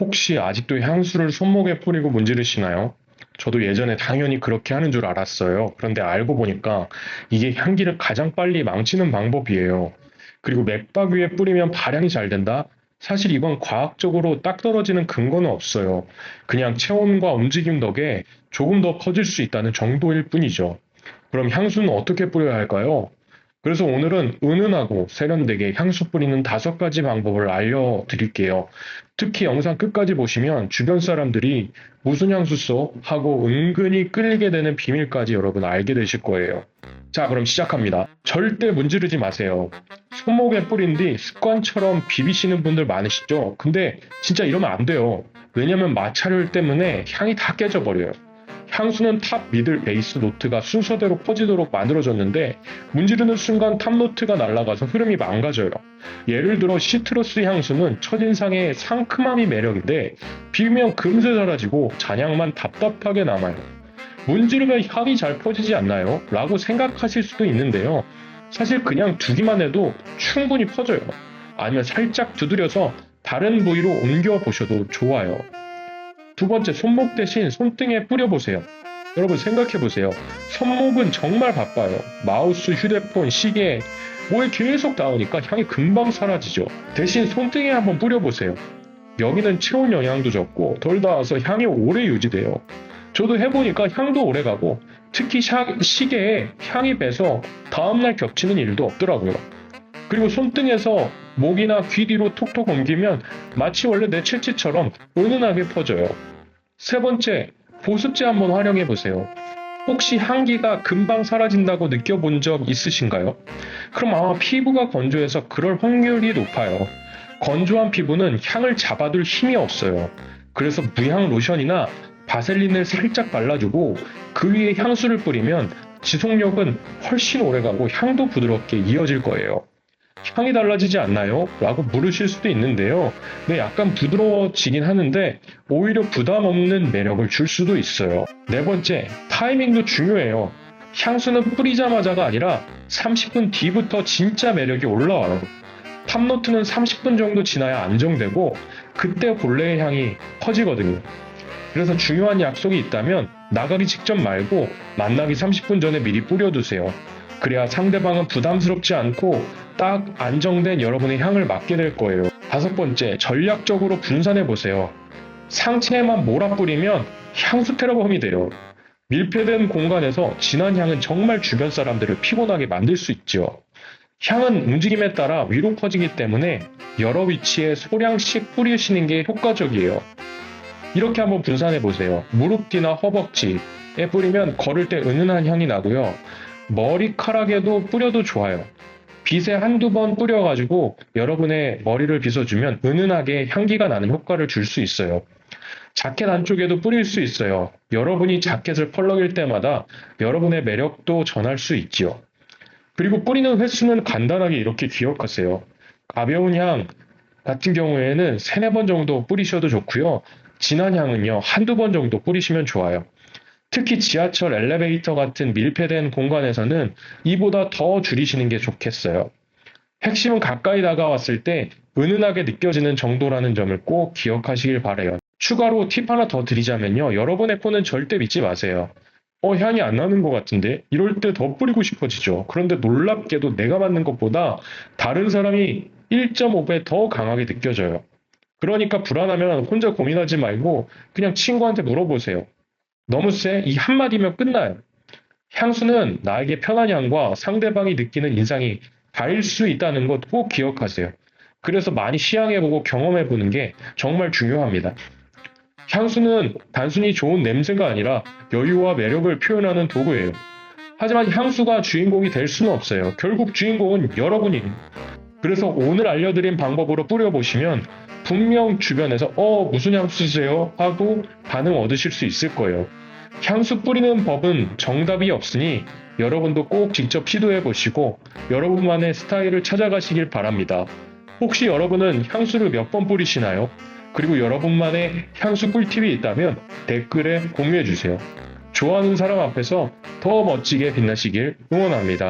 혹시 아직도 향수를 손목에 뿌리고 문지르시나요? 저도 예전에 당연히 그렇게 하는 줄 알았어요. 그런데 알고 보니까 이게 향기를 가장 빨리 망치는 방법이에요. 그리고 맥박 위에 뿌리면 발향이 잘 된다? 사실 이건 과학적으로 딱 떨어지는 근거는 없어요. 그냥 체온과 움직임 덕에 조금 더 퍼질 수 있다는 정도일 뿐이죠. 그럼 향수는 어떻게 뿌려야 할까요? 그래서 오늘은 은은하고 세련되게 향수 뿌리는 다섯 가지 방법을 알려드릴게요. 특히 영상 끝까지 보시면 주변 사람들이 무슨 향수 써? 하고 은근히 끌리게 되는 비밀까지 여러분 알게 되실 거예요. 자, 그럼 시작합니다. 절대 문지르지 마세요. 손목에 뿌린 뒤 습관처럼 비비시는 분들 많으시죠? 근데 진짜 이러면 안 돼요. 왜냐면 마찰율 때문에 향이 다 깨져버려요. 향수는 탑, 미들, 베이스 노트가 순서대로 퍼지도록 만들어졌는데 문지르는 순간 탑 노트가 날아가서 흐름이 망가져요. 예를 들어 시트러스 향수는 첫인상의 상큼함이 매력인데 비우면 금세 사라지고 잔향만 답답하게 남아요. 문지르면 향이 잘 퍼지지 않나요? 라고 생각하실 수도 있는데요. 사실 그냥 두기만 해도 충분히 퍼져요. 아니면 살짝 두드려서 다른 부위로 옮겨 보셔도 좋아요. 두 번째, 손목 대신 손등에 뿌려보세요. 여러분 생각해보세요. 손목은 정말 바빠요. 마우스, 휴대폰, 시계, 뭐에 계속 닿으니까 향이 금방 사라지죠. 대신 손등에 한번 뿌려보세요. 여기는 체온 영향도 적고 덜 닿아서 향이 오래 유지돼요. 저도 해보니까 향도 오래 가고 특히 샤- 시계에 향이 배서 다음날 겹치는 일도 없더라고요. 그리고 손등에서 목이나 귀 뒤로 톡톡 옮기면 마치 원래 내 채취처럼 은은하게 퍼져요. 세 번째, 보습제 한번 활용해 보세요. 혹시 향기가 금방 사라진다고 느껴본 적 있으신가요? 그럼 아마 피부가 건조해서 그럴 확률이 높아요. 건조한 피부는 향을 잡아둘 힘이 없어요. 그래서 무향 로션이나 바셀린을 살짝 발라주고 그 위에 향수를 뿌리면 지속력은 훨씬 오래가고 향도 부드럽게 이어질 거예요. 향이 달라지지 않나요? 라고 물으실 수도 있는데요. 네, 약간 부드러워지긴 하는데 오히려 부담 없는 매력을 줄 수도 있어요. 네 번째, 타이밍도 중요해요. 향수는 뿌리자마자가 아니라 30분 뒤부터 진짜 매력이 올라와요. 탑노트는 30분 정도 지나야 안정되고 그때 본래의 향이 퍼지거든요. 그래서 중요한 약속이 있다면 나가기 직전 말고 만나기 30분 전에 미리 뿌려두세요. 그래야 상대방은 부담스럽지 않고 딱 안정된 여러분의 향을 맡게 될 거예요. 다섯 번째, 전략적으로 분산해 보세요. 상체에만 몰아 뿌리면 향수 테러범이 돼요. 밀폐된 공간에서 진한 향은 정말 주변 사람들을 피곤하게 만들 수 있죠. 향은 움직임에 따라 위로 퍼지기 때문에 여러 위치에 소량씩 뿌리시는 게 효과적이에요. 이렇게 한번 분산해 보세요. 무릎 뒤나 허벅지에 뿌리면 걸을 때 은은한 향이 나고요. 머리카락에도 뿌려도 좋아요. 빗에 한두 번 뿌려가지고 여러분의 머리를 빗어주면 은은하게 향기가 나는 효과를 줄 수 있어요. 자켓 안쪽에도 뿌릴 수 있어요. 여러분이 자켓을 펄럭일 때마다 여러분의 매력도 전할 수 있지요. 그리고 뿌리는 횟수는 간단하게 이렇게 기억하세요. 가벼운 향 같은 경우에는 세네 번 정도 뿌리셔도 좋고요. 진한 향은요, 한두 번 정도 뿌리시면 좋아요. 특히 지하철 엘리베이터 같은 밀폐된 공간에서는 이보다 더 줄이시는 게 좋겠어요. 핵심은 가까이 다가왔을 때 은은하게 느껴지는 정도라는 점을 꼭 기억하시길 바래요. 추가로 팁 하나 더 드리자면요. 여러분의 코는 절대 믿지 마세요. 어, 향이 안 나는 것 같은데? 이럴 때 더 뿌리고 싶어지죠. 그런데 놀랍게도 내가 맡는 것보다 다른 사람이 1.5배 더 강하게 느껴져요. 그러니까 불안하면 혼자 고민하지 말고 그냥 친구한테 물어보세요. 너무 세? 이 한마디면 끝나요. 향수는 나에게 편한 향과 상대방이 느끼는 인상이 다를 수 있다는 것 꼭 기억하세요. 그래서 많이 시향해보고 경험해보는 게 정말 중요합니다. 향수는 단순히 좋은 냄새가 아니라 여유와 매력을 표현하는 도구예요. 하지만 향수가 주인공이 될 수는 없어요. 결국 주인공은 여러분이에요. 그래서 오늘 알려드린 방법으로 뿌려보시면 분명 주변에서 어 무슨 향수 쓰세요? 하고 반응 얻으실 수 있을 거예요. 향수 뿌리는 법은 정답이 없으니 여러분도 꼭 직접 시도해 보시고 여러분만의 스타일을 찾아가시길 바랍니다. 혹시 여러분은 향수를 몇 번 뿌리시나요? 그리고 여러분만의 향수 꿀팁이 있다면 댓글에 공유해 주세요. 좋아하는 사람 앞에서 더 멋지게 빛나시길 응원합니다.